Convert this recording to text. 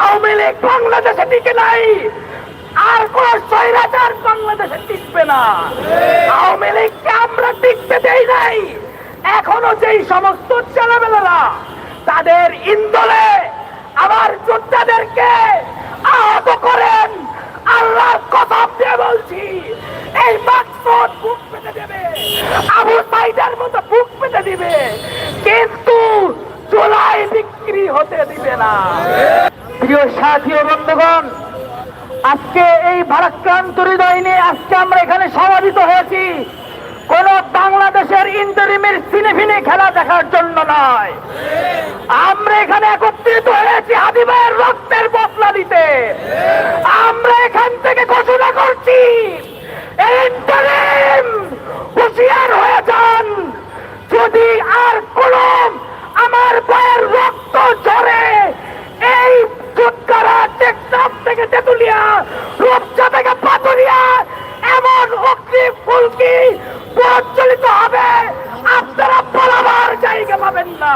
আওয়ামী লীগ বাংলাদেশে টিকে নাই। আর কোন স্বৈরাচার বাংলাদেশে টিকবে না। আওয়ামী লীগকে আমরা টিকতে দেই নাই। এখনও যেই সমস্ত ছেলেমেয়েরা তাদের ইন্দোলে আমার যোদ্ধাদেরকে আহত করেন, আল্লাহর কসম দিয়ে বলছি, এই মাকসুদ বুক পেতে দেবে, আবু সাইদের মতো বুক পেতে দিবে, কিন্তু চোলাই বিক্রি হতে দিবে না। প্রিয় সাথী ও বন্ধুগণ, আজকে এই ভারাক্রান্ত হৃদয় নিয়ে আজকে আমরা এখানে সমাবেত হয়েছি। কোন বাংলাদেশের ইন্টারিমের সিনেফিনে খেলা দেখার জন্য নয়। আমরা এখানে একত্রিত হয়েছি হাবিবের রক্তের বদলা দিতে আমরা এখান থেকে ঘোষণা করছি, ইন্টারিম হুঁশিয়ার হয়ে যান। যদি আর কোন আমার বয়ের রক্ত ঝরে থেকে তেতুলিয়া, রূপচা থেকে পাতুরিয়া এমন অগ্নি ফুলকি প্রচলিত হবে? আপনারা পালাবার জায়গা পাবেন না।